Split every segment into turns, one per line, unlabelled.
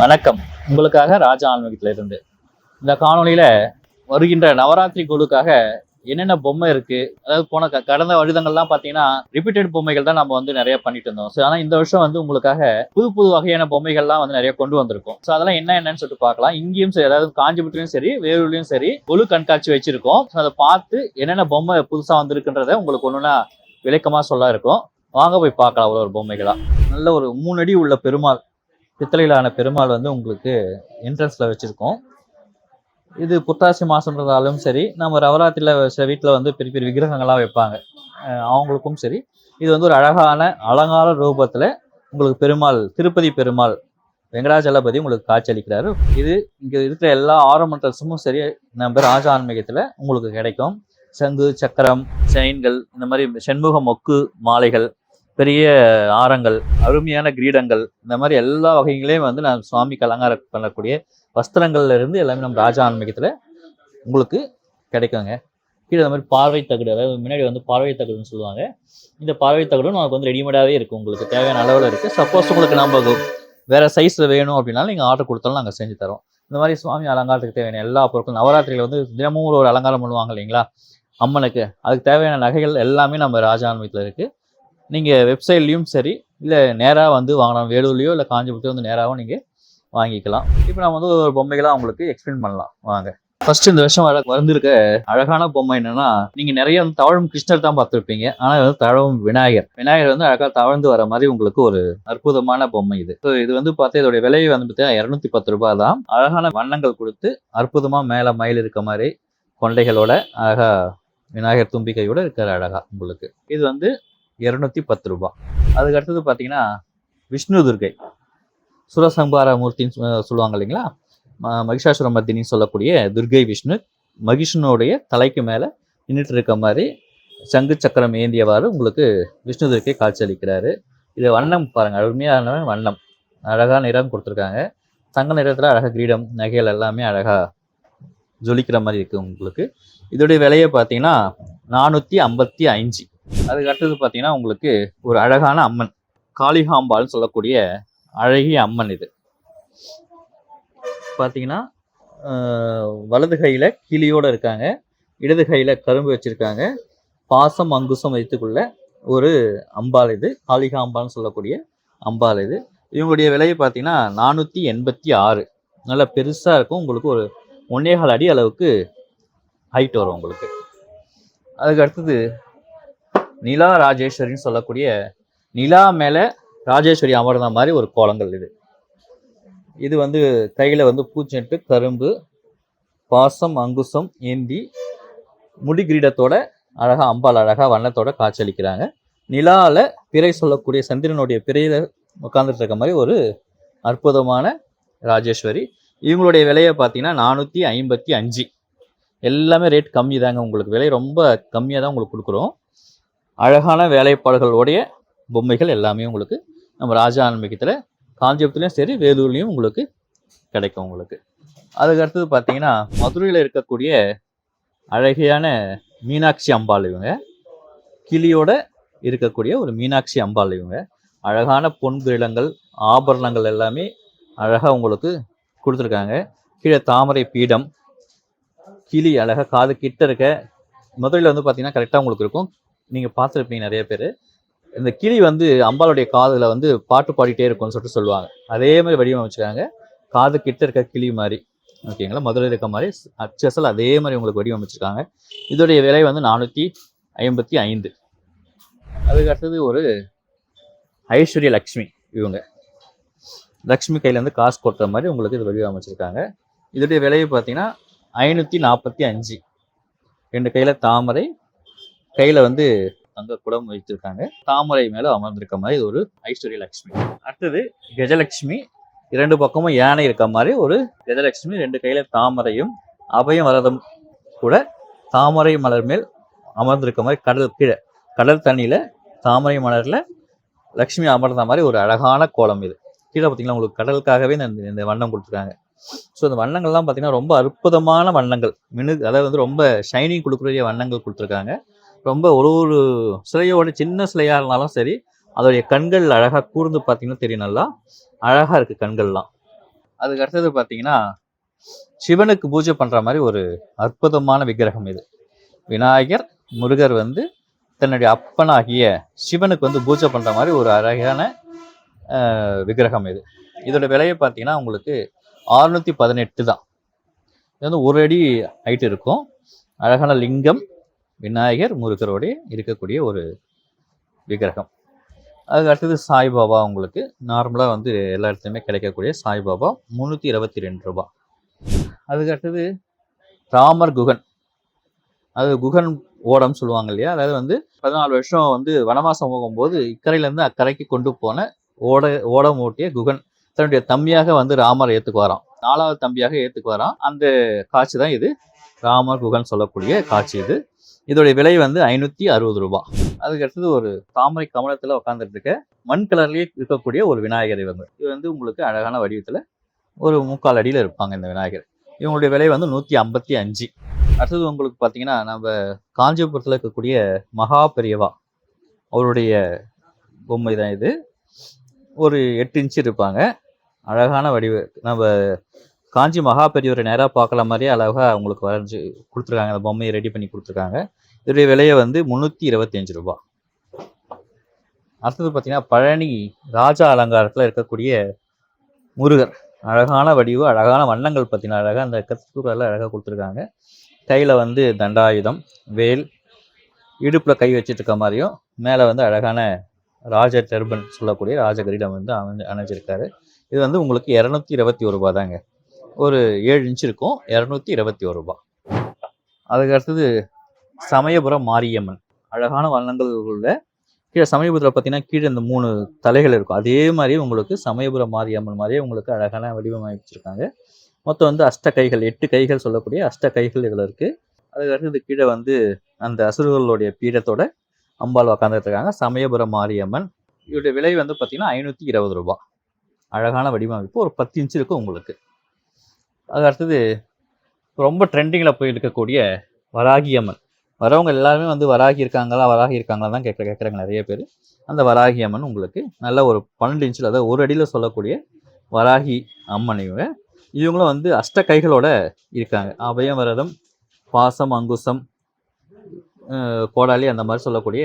வணக்கம். உங்களுக்காக ராஜா ஆன்மீகத்திலிருந்து. இந்த காணொலியில் வருகின்ற நவராத்திரி குழுக்காக என்னென்ன பொம்மை இருக்கு அதாவது போன க- கடந்த வருடங்கள்லாம் பார்த்தீங்கன்னா ரிப்பீட்டட் பொம்மைகள் தான் நம்ம வந்து நிறைய பண்ணிட்டு இருந்தோம். ஸோ ஆனால் இந்த வருஷம் வந்து உங்களுக்காக புது புது வகையான பொம்மைகள்லாம் வந்து நிறைய கொண்டு வந்திருக்கோம். ஸோ அதெல்லாம் என்ன என்னன்னு சொல்லிட்டு பார்க்கலாம். இங்கேயும் சரி அதாவது காஞ்சிபுரத்துலையும் சரி வேலூர்லையும் சரி ஒழு கண்காட்சி வச்சிருக்கோம். ஸோ அதை பார்த்து என்னென்ன பொம்மை புதுசாக வந்திருக்குன்றதை உங்களுக்கு ஒன்றுனா விளக்கமாக சொல்ல இருக்கும். வாங்க போய் பார்க்கலாம் ஒரு ஒரு பொம்மைகளாக நல்ல ஒரு மூணு அடி உள்ள பெருமாள். பித்தளையிலான பெருமாள் வந்து உங்களுக்கு என்ட்ரன்ஸில் வச்சுருக்கோம். இது புத்தாசி மாதம்ன்றதாலும் சரி நம்ம நவராத்திரியில் சில வீட்டில் வந்து பெரிய பெரிய விக்கிரகங்கள்லாம் வைப்பாங்க. அவங்களுக்கும் சரி. இது வந்து ஒரு அழகான அலங்கார ரூபத்தில் உங்களுக்கு பெருமாள் திருப்பதி பெருமாள் வெங்கடாஜலபதி உங்களுக்கு காட்சியளிக்கிறாரு. இது இங்கே இருக்கிற எல்லா ஆரம்பட்டல்ஸும் சரி நம்ம ராஜ ஆன்மீகத்தில் உங்களுக்கு கிடைக்கும். சங்கு சக்கரம் செயின்கள் இந்த மாதிரி செண்முக மொக்கு மாலைகள் பெரிய ஆரங்கள் அருமையான கிரீடங்கள் இந்த மாதிரி எல்லா வகைகளையும் வந்து நான் சுவாமிக்கு அலங்காரம் பண்ணக்கூடிய வஸ்திரங்கள்ல இருந்து எல்லாமே நம்ம ராஜா ஆன்மீகத்தில் உங்களுக்கு கிடைக்குங்க. கீழே இந்த மாதிரி பார்வை தகடு அதாவது முன்னாடி வந்து பார்வை தகடுன்னு சொல்லுவாங்க. இந்த பார்வை தகடும் நமக்கு வந்து ரெடிமேடாகவே இருக்குது உங்களுக்கு. தேவையான அளவில் இருக்குது சப்போஸ் உங்களுக்கு நம்ம வேறு வேற சைஸில் வேணும் அப்படின்னாலும் நீங்கள் ஆர்டர் கொடுத்தாலும் நாங்கள் செஞ்சு தரோம். இந்த மாதிரி சுவாமி அலங்காரத்துக்கு தேவையான எல்லா பொருட்களும் நவராத்திரியில் வந்து தினமும் ஒரு ஒரு அலங்காரம் பண்ணுவாங்க இல்லைங்களா? அம்மனுக்கு. அதுக்கு தேவையான நகைகள் எல்லாமே நம்ம ராஜா ஆன்மீகத்தில் இருக்குது நீங்கள் வெப்சைட்லேயும் சரி இல்லை நேராக வந்து வாங்கலாம் வேலூர்லேயோ இல்லை காஞ்சிபுரத்தையோ வந்து நேராகவும் நீங்கள் வாங்கிக்கலாம். இப்போ நம்ம வந்து ஒரு பொம்மைகளாக உங்களுக்கு எக்ஸ்பிளைன் பண்ணலாம். வாங்க. ஃபர்ஸ்ட் இந்த வருஷம் வர வந்திருக்க அழகான பொம்மை என்னன்னா நீங்க நிறைய வந்து தவழும் கிருஷ்ணர் தான் பார்த்துருப்பீங்க. ஆனா வந்து தவழும் விநாயகர். விநாயகர் வந்து அழகா தவழ்ந்து வர மாதிரி உங்களுக்கு ஒரு அற்புதமான பொம்மை இது. ஸோ இது வந்து பார்த்தா இதோட விலை வந்து பார்த்தீங்கன்னா இரநூத்தி பத்து ரூபாய் தான். அழகான வண்ணங்கள் கொடுத்து அற்புதமா மேல மயில் இருக்க மாதிரி கொண்டைகளோட அழகா விநாயகர் தும்பிக்கையோட இருக்கிற அழகா உங்களுக்கு. இது வந்து இரநூத்தி பத்து ரூபாய் அதுக்கு அடுத்தது பார்த்தீங்கன்னா விஷ்ணு துர்கை. சுரசம்பார மூர்த்தின்னு சொ- சொல்லுவாங்க இல்லைங்களா? ம- மகிஷாசுர மர்தினின்னு சொல்லக்கூடிய துர்கை விஷ்ணு மகிஷனுடைய தலைக்கு மேலே நின்றுட்டு இருக்க மாதிரி சங்கு சக்கரம் ஏந்தியவாறு உங்களுக்கு விஷ்ணு துர்க்கை காட்சியளிக்கிறாரு இது வண்ணம் பாருங்கள் அருமையான வண்ணம். அழகாக நிறம் கொடுத்துருக்காங்க. தங்க நிறத்தில் அழகாக கிரீடம் நகைகள் எல்லாமே அழகாக ஜொலிக்கிற மாதிரி இருக்குது உங்களுக்கு. இதோடைய விலையை பார்த்தீங்கன்னா நானூற்றி ஐம்பத்தி அஞ்சு அதுக்கு அடுத்தது பார்த்தீங்கன்னா உங்களுக்கு ஒரு அழகான அம்மன் காளிகாம்பாள்னு சொல்லக்கூடிய அழகிய அம்மன் இது. பார்த்தீங்கன்னா வலது கையில் கிளியோடு இருக்காங்க இடது கையில் கரும்பு வச்சுருக்காங்க பாசம் அங்குசம் வைத்துக்குள்ள ஒரு அம்பாள் இது காளிகாம்பாள்னு சொல்லக்கூடிய அம்பாள் இது. இவங்களுடைய விலையை பார்த்தீங்கன்னா நானூற்றி எண்பத்தி ஆறு. நல்லா பெருசாக இருக்கும் உங்களுக்கு ஒரு ஒன்னேகால் அடி அளவுக்கு ஹைட் வரும் உங்களுக்கு. அதுக்கு அடுத்தது நிலா ராஜேஸ்வரின்னு சொல்லக்கூடிய நிலா மேலே ராஜேஸ்வரி அமர்ந்த மாதிரி ஒரு கோலங்கள் இது. இது வந்து கையில் வந்து பூச்செட்டு கரும்பு பாசம் அங்குசம் ஏந்தி முடி கிரீடத்தோட அழகாக அம்பால் அழகாக வண்ணத்தோட காட்சியளிக்கிறாங்க. நிலாவில் பிறை சொல்லக்கூடிய சந்திரனுடைய பிறையில் உட்காந்துட்டு இருக்க மாதிரி ஒரு அற்புதமான ராஜேஸ்வரி. இவங்களுடைய விலையை பார்த்தீங்கன்னா நானூற்றி ஐம்பத்தி அஞ்சு. எல்லாமே ரேட் கம்மி தாங்க உங்களுக்கு விலை ரொம்ப கம்மியாக தான் உங்களுக்கு கொடுக்குறோம். அழகான வேலைப்பாடுகளுடைய பொம்மைகள் எல்லாமே உங்களுக்கு நம்ம ராஜா ஆன்மீகத்தில் காஞ்சிபுரத்துலேயும் சரி வேலூர்லேயும் உங்களுக்கு கிடைக்கும் உங்களுக்கு. அதுக்கு அடுத்தது பார்த்தீங்கன்னா மதுரையில் இருக்கக்கூடிய அழகியான மீனாட்சி அம்பாள் இவங்க. கிளியோட இருக்கக்கூடிய ஒரு மீனாட்சி அம்பாள் இவங்க. அழகான பொன் கிரீடங்கள் ஆபரணங்கள் எல்லாமே அழகாக உங்களுக்கு கொடுத்துருக்காங்க. கீழே தாமரை பீடம் கிளி அழகாக காது கிட்ட இருக்க மதுரையில் வந்து பார்த்தீங்கன்னா கரெக்டாக உங்களுக்கு இருக்கும். நீங்கள் பார்த்துருப்பீங்க நிறைய பேர். இந்த கிளி வந்து அம்பாளுடைய காதில் வந்து பாட்டு பாடிட்டே இருக்கும்னு சொல்லிட்டு சொல்லுவாங்க. அதே மாதிரி வடிவமைச்சிருக்காங்க. காது கிட்ட இருக்க கிளி மாதிரி. ஓகேங்களா முதல்ல இருக்க மாதிரி அச்சசல் அதே மாதிரி உங்களுக்கு வடிவமைச்சிருக்காங்க. இதோடைய விலை வந்து நானூற்றி ஐம்பத்தி ஐந்து. அதுக்கு அடுத்தது ஒரு ஐஸ்வர்ய லக்ஷ்மி இவங்க. லக்ஷ்மி கையிலேருந்து காசு கொட்டுற மாதிரி உங்களுக்கு இது வடிவமைச்சிருக்காங்க. இதோடைய விலையை பார்த்தீங்கன்னா ஐநூற்றி நாற்பத்தி அஞ்சு. ரெண்டு கையில் தாமரை கையில் வந்து தங்க குடம் வைத்திருக்காங்க. தாமரை மேலே அமர்ந்திருக்க மாதிரி இது ஒரு ஐஸ்வர்ய லக்ஷ்மி. அடுத்தது கஜலட்சுமி இரண்டு பக்கமும் யானை இருக்க மாதிரி ஒரு கஜலட்சுமி ரெண்டு கையில தாமரையும் அபயம் வரதும் கூட தாமரை மலர் மேல் அமர்ந்திருக்க மாதிரி கடல் கீழே கடல் தண்ணியில தாமரை மலர்ல லக்ஷ்மி அமர்ந்த மாதிரி ஒரு அழகான கோலம் இது. கீழே பார்த்தீங்கன்னா உங்களுக்கு கடலுக்காகவே இந்த இந்த வண்ணம் கொடுத்துருக்காங்க. ஸோ இந்த வண்ணங்கள்லாம் பார்த்தீங்கன்னா ரொம்ப அற்புதமான வண்ணங்கள். மினு அதாவது வந்து ரொம்ப ஷைனிங் கொடுக்கக்கூடிய வண்ணங்கள் கொடுத்துருக்காங்க. ரொம்ப ஒரு ஒரு சிலையோட சின்ன சிலையாக இருந்தாலும் சரி அதோடைய கண்கள் அழகாக கூர்ந்து பார்த்தீங்கன்னா தெரியும் நல்லா. அழகாக இருக்குது கண்கள்லாம். அதுக்கு அடுத்தது பார்த்தீங்கன்னா சிவனுக்கு பூஜை பண்ணுற மாதிரி ஒரு அற்புதமான விக்கிரகம் இது. விநாயகர் முருகர் வந்து தன்னுடைய அப்பனாகிய சிவனுக்கு வந்து பூஜை பண்ணுற மாதிரி ஒரு அழகான விக்கிரகம் இது. இதோட விலையை பார்த்தீங்கன்னா உங்களுக்கு அறுநூற்றி பதினெட்டு தான். இது வந்து ஒரு அடி ஹைட் இருக்கும். அழகான லிங்கம் விநாயகர் முருகரோடைய இருக்கக்கூடிய ஒரு விக்கிரகம். அதுக்கு அடுத்தது சாய்பாபா உங்களுக்கு நார்மலாக வந்து எல்லா இடத்துலையுமே கிடைக்கக்கூடிய சாய்பாபா முந்நூற்றி இருபத்தி ரெண்டு ரூபா. அதுக்கு அடுத்தது ராமர் குகன். அது குகன் ஓடம் சொல்லுவாங்க இல்லையா? அதாவது வந்து பதினாலு வருஷம் வந்து வனவாசம் போகும்போது இக்கரையிலேருந்து அக்கறைக்கு கொண்டு போன ஓட ஓடம் ஓட்டிய குகன். தன்னுடைய தம்பியாக வந்து ராமர் ஏற்றுக்குவாராம் நாலாவது தம்பியாக ஏற்றுக்குவாராம் அந்த காட்சி தான் இது. ராமர் குகன் சொல்லக்கூடிய காட்சி இது. இதோடைய விலை வந்து ஐநூற்றி அறுபது ரூபாய் அதுக்கு அடுத்தது ஒரு தாமரை கமலத்தில் உட்காந்துட்டு இருக்க மண் கலர்லேயே இருக்கக்கூடிய ஒரு விநாயகர் இவங்க. இது வந்து உங்களுக்கு அழகான வடிவத்தில் ஒரு முக்கால் அடியில் இருப்பாங்க இந்த விநாயகர். இவங்களுடைய விலை வந்து நூற்றி ஐம்பத்தி அஞ்சு. அடுத்தது உங்களுக்கு பார்த்தீங்கன்னா நம்ம காஞ்சிபுரத்தில் இருக்கக்கூடிய மகா பெரியவா அவருடைய பொம்மை தான் இது. ஒரு எட்டு இன்ச்சு இருப்பாங்க. அழகான வடிவ. நம்ம காஞ்சி மகா பெரியவரை நேராக பார்க்கல மாதிரியே அழகாக அவங்களுக்கு வரைஞ்சி கொடுத்துருக்காங்க. அந்த பொம்மையை ரெடி பண்ணி கொடுத்துருக்காங்க. இதோடைய விலையை வந்து முந்நூற்றி இருபத்தஞ்சு ரூபா. அடுத்தது பார்த்தீங்கன்னா பழனி ராஜா அலங்காரத்தில் இருக்கக்கூடிய முருகர். அழகான வடிவு அழகான வண்ணங்கள் பார்த்தீங்கன்னா அழகாக அந்த கத்தூரெல்லாம் அழகாக கொடுத்துருக்காங்க. கையில் வந்து தண்டாயுதம் வேல் இடுப்பில் கை வச்சுட்டு இருக்க மாதிரியும் மேலே வந்து அழகான ராஜ டெர்பன் சொல்லக்கூடிய ராஜகிரீடம் வந்து அணை அணைஞ்சிருக்காரு. இது வந்து உங்களுக்கு இரநூத்தி இருபத்தி ஒரு ரூபா தாங்க. ஒரு ஏழு இன்ச் இருக்கும். இரநூத்தி இருபத்தி ஒரு ரூபா. அதுக்கு அடுத்தது சமயபுரம் மாரியம்மன். அழகான வண்ணங்கள் உள்ள கீழே சமயபுரத்தில் பார்த்தீங்கன்னா கீழே இந்த மூணு தலைகள் இருக்கும். அதே மாதிரி உங்களுக்கு சமயபுரம் மாரியம்மன் மாதிரியே உங்களுக்கு அழகான வடிவமைச்சிருக்காங்க மொத்தம் வந்து அஷ்ட கைகள் எட்டு கைகள் சொல்லக்கூடிய அஷ்ட கைகள் இதில் இருக்குது அதுக்கு அடுத்தது கீழே வந்து அந்த அசுரர்களுடைய பீடத்தோட அம்பாள் உக்காந்துட்டு இருக்காங்க. சமயபுரம் மாரியம்மன். இதோடைய விலை வந்து பார்த்தீங்கன்னா ஐநூற்றி இருபது ரூபா. அழகான வடிவமைப்பு. ஒரு பத்து இன்ச்சு இருக்கும் உங்களுக்கு. அது அடுத்தது ரொம்ப ட்ரெண்டிங்கில் போய் இருக்கக்கூடிய வராகி அம்மன். வரவங்க எல்லாருமே வந்து வராகி இருக்காங்களா வராகி இருக்காங்களா தான் கேட்க கேட்குறாங்க நிறைய பேர். அந்த வராகி அம்மன் உங்களுக்கு நல்ல ஒரு பன்னெண்டு இன்ச்சில் அதாவது ஒரு அடியில் சொல்லக்கூடிய வராகி அம்மன் இவங்க. இவங்களும் வந்து அஷ்ட கைகளோட இருக்காங்க. அபயம் விரதம் பாசம் அங்குசம் கோடாலி அந்த மாதிரி சொல்லக்கூடிய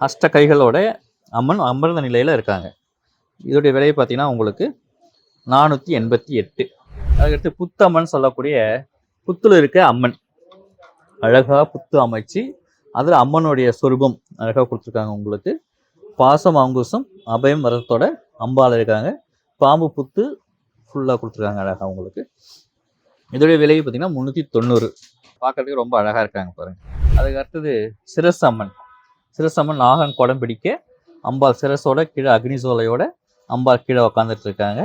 அஷ்ட கைகளோட அம்மன் அமர்ந்த நிலையில் இருக்காங்க. இதோடைய விலையை பார்த்தீங்கன்னா உங்களுக்கு நானூற்றி எண்பத்தி எட்டு. அதுக்கடுத்து புத்தம்மன் சொல்லக்கூடிய புத்துல இருக்க அம்மன். அழகாக புத்து அமைச்சு அதில் அம்மனுடைய சொரூபம் அழகாக கொடுத்துருக்காங்க உங்களுக்கு. பாசம் அங்குசம் அபயம் வரத்தோட அம்பால இருக்காங்க. பாம்பு புத்து ஃபுல்லாக கொடுத்துருக்காங்க அழகாக உங்களுக்கு. இதோடைய விலை பார்த்தீங்கன்னா முந்நூற்றி தொண்ணூறு. பார்க்கறதுக்கு ரொம்ப அழகாக இருக்காங்க பாருங்க. அதுக்கு அடுத்தது சிரஸ் அம்மன். சிரஸ் அம்மன் நாகன் குடம் பிடிக்க அம்பாள் சிரஸோட கீழே அக்னி சோலையோட அம்பாள் கீழே உக்காந்துட்டு இருக்காங்க.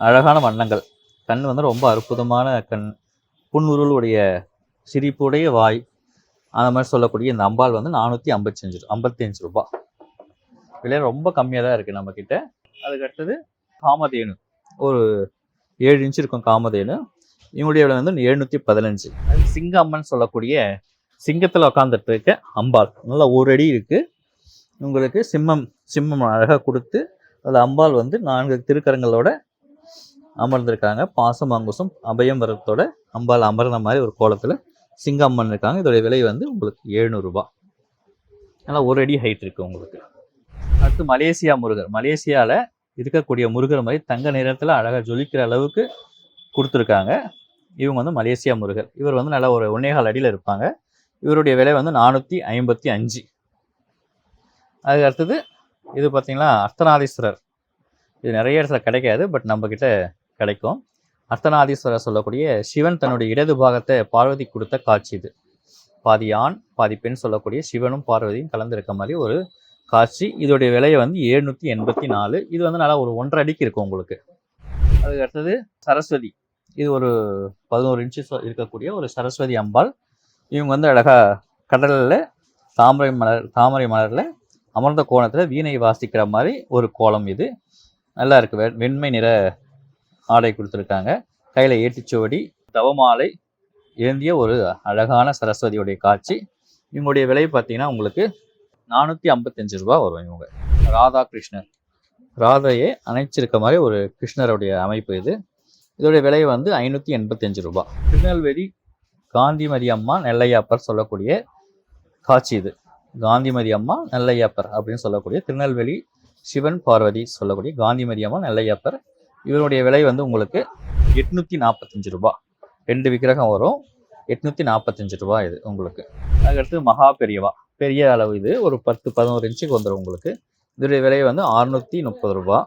அழகான வண்ணங்கள். கண் வந்து ரொம்ப அற்புதமான கண். புன்னுருளுடைய சிரிப்புடைய வாய். அந்த மாதிரி சொல்லக்கூடிய இந்த அம்பாள் வந்து நானூற்றி ஐம்பத்தஞ்சு ஐம்பத்தஞ்சு ரூபா. விலை ரொம்ப கம்மியாக தான் இருக்குது நம்மக்கிட்ட அதுக்கடுத்தது காமதேனு. ஒரு ஏழு இன்ச்சு இருக்கும் காமதேனு. இவங்களுடைய விலை வந்து எழுநூற்றி பதினஞ்சு. அது சிங்க அம்மன் சொல்லக்கூடிய சிங்கத்தில் உட்காந்துட்டு இருக்க அம்பாள். நல்லா ஒரு அடி இருக்குது உங்களுக்கு சிம்மம் சிம்மம் அழகாக கொடுத்து அதில் அம்பாள் வந்து நான்கு திருக்கரங்களோட அமர்ந்திருக்காங்க. பாசம் அங்குசம் அபயம் வரத்தோட அம்பாள் அமர்ந்த மாதிரி ஒரு கோலத்தில் சிங்கம்மன் இருக்காங்க. இதோடைய விலை வந்து உங்களுக்கு எழுநூறுபா. நல்லா ஒரு அடி ஹைட் இருக்குது உங்களுக்கு. அடுத்து மலேசியா முருகர். மலேசியாவில் இருக்கக்கூடிய முருகர் மாதிரி தங்க நிறத்தில் அழகாக ஜொலிக்கிற அளவுக்கு கொடுத்துருக்காங்க. இவங்க வந்து மலேசியா முருகர். இவர் வந்து நல்லா ஒரு ஒன்னேகால் அடியில் இருப்பாங்க. இவருடைய விலை வந்து நானூற்றி ஐம்பத்தி அஞ்சு. அதுக்கு அடுத்தது இது பார்த்திங்கன்னா அர்த்தநாதீஸ்வரர். இது நிறைய இடத்துல கிடைக்காது பட் நம்மக்கிட்ட கிடைக்கும். அர்த்தநாதீஸ்வரர் சொல்லக்கூடிய சிவன் தன்னுடைய இடது பாகத்தை பார்வதி கொடுத்த காட்சி இது. பாதி ஆண் பாதி பெண் சொல்லக்கூடிய சிவனும் பார்வதியும் கலந்துருக்க மாதிரி ஒரு காட்சி. இதோடைய விலையை வந்து எழுநூற்றி எண்பத்தி நாலு. இது வந்து நல்லா ஒரு ஒன்றரை அடிக்கு இருக்கும் உங்களுக்கு. அதுக்கு அடுத்தது சரஸ்வதி. இது ஒரு பதினோரு இன்ச்சு சொ- இருக்கக்கூடிய ஒரு சரஸ்வதி அம்பாள். இவங்க வந்து அழகாக கடலில் தாமரை மலர் தாமரை மலரில் அமர்ந்த கோணத்தில் வீணை வாசிக்கிற மாதிரி ஒரு கோலம் இது. நல்லா இருக்குது வெண்மை நிற ஆடை கொடுத்துருக்காங்க. கையில் ஏட்டுச்சுவடி தவமாலை ஏந்திய ஒரு அழகான சரஸ்வதியுடைய காட்சி. இவங்களுடைய விலை பார்த்தீங்கன்னா உங்களுக்கு நானூற்றி ஐம்பத்தஞ்சு ரூபா வரும் இவங்க. ராதா கிருஷ்ணர் ராதையை அணைச்சிருக்க மாதிரி ஒரு கிருஷ்ணருடைய அமைப்பு இது. இதோடைய விலை வந்து ஐநூற்றி எண்பத்தஞ்சு ரூபாய். திருநெல்வேலி காந்திமதி அம்மா நெல்லையாப்பர் சொல்லக்கூடிய காட்சி இது. காந்திமதி அம்மா நெல்லையாப்பர் அப்படின்னு சொல்லக்கூடிய திருநெல்வேலி சிவன் பார்வதி சொல்லக்கூடிய காந்திமதி அம்மா நெல்லையாப்பர் இவருடைய விலை வந்து உங்களுக்கு எட்நூற்றி நாற்பத்தஞ்சு ரூபா. ரெண்டு விக்கிரகம் வரும். எட்நூற்றி நாற்பத்தஞ்சு ரூபா இது உங்களுக்கு. அதுக்கடுத்து மகா பெரியவா. பெரிய அளவு இது. ஒரு பத்து பதினோரு இன்ச்சுக்கு வந்துடும் உங்களுக்கு. இதோடைய விலை வந்து அறுநூற்றி முப்பது ரூபா.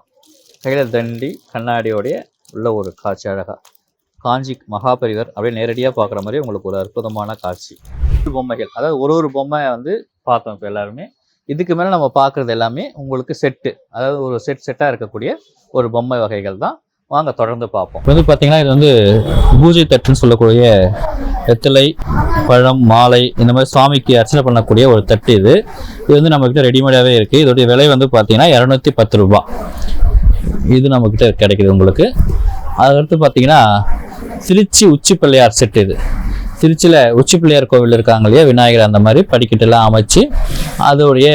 கையில் தண்டி கண்ணாடியோடைய உள்ள ஒரு காட்சி அழகாக காஞ்சி மகாபரிவர் அப்படியே நேரடியாக பார்க்குற மாதிரி உங்களுக்கு ஒரு அற்புதமான காட்சி. பொம்மைகள். அதாவது ஒரு ஒரு பொம்மை வந்து பார்த்தோம் இப்போ எல்லாருமே. இதுக்கு மேலே நம்ம பார்க்குறது எல்லாமே உங்களுக்கு செட்டு அதாவது ஒரு செட் செட்டாக இருக்கக்கூடிய ஒரு பொம்மை வகைகள் தான். வாங்க தொடர்ந்து பார்ப்போம். இப்போ வந்து பார்த்தீங்கன்னா இது வந்து பூஜை தட்டுன்னு சொல்லக்கூடிய வெத்தலை பழம் மாலை இந்த மாதிரி சுவாமிக்கு அர்ச்சனை பண்ணக்கூடிய ஒரு தட்டு இது. இது வந்து நம்மக்கிட்ட ரெடிமேடாகவே இருக்குது இதோடைய விலை வந்து பார்த்தீங்கன்னா இரநூத்தி பத்து ரூபா. இது நம்மக்கிட்ட கிடைக்கிது உங்களுக்கு. அதுக்கடுத்து பார்த்தீங்கன்னா திருச்சி உச்சி பிள்ளையார் செட் இது. திருச்சியில் உச்சி பிள்ளையார் கோவில் இருக்காங்க இல்லையா? விநாயகர் அந்த மாதிரி படிக்கட்டெல்லாம் அமைச்சு அதோடைய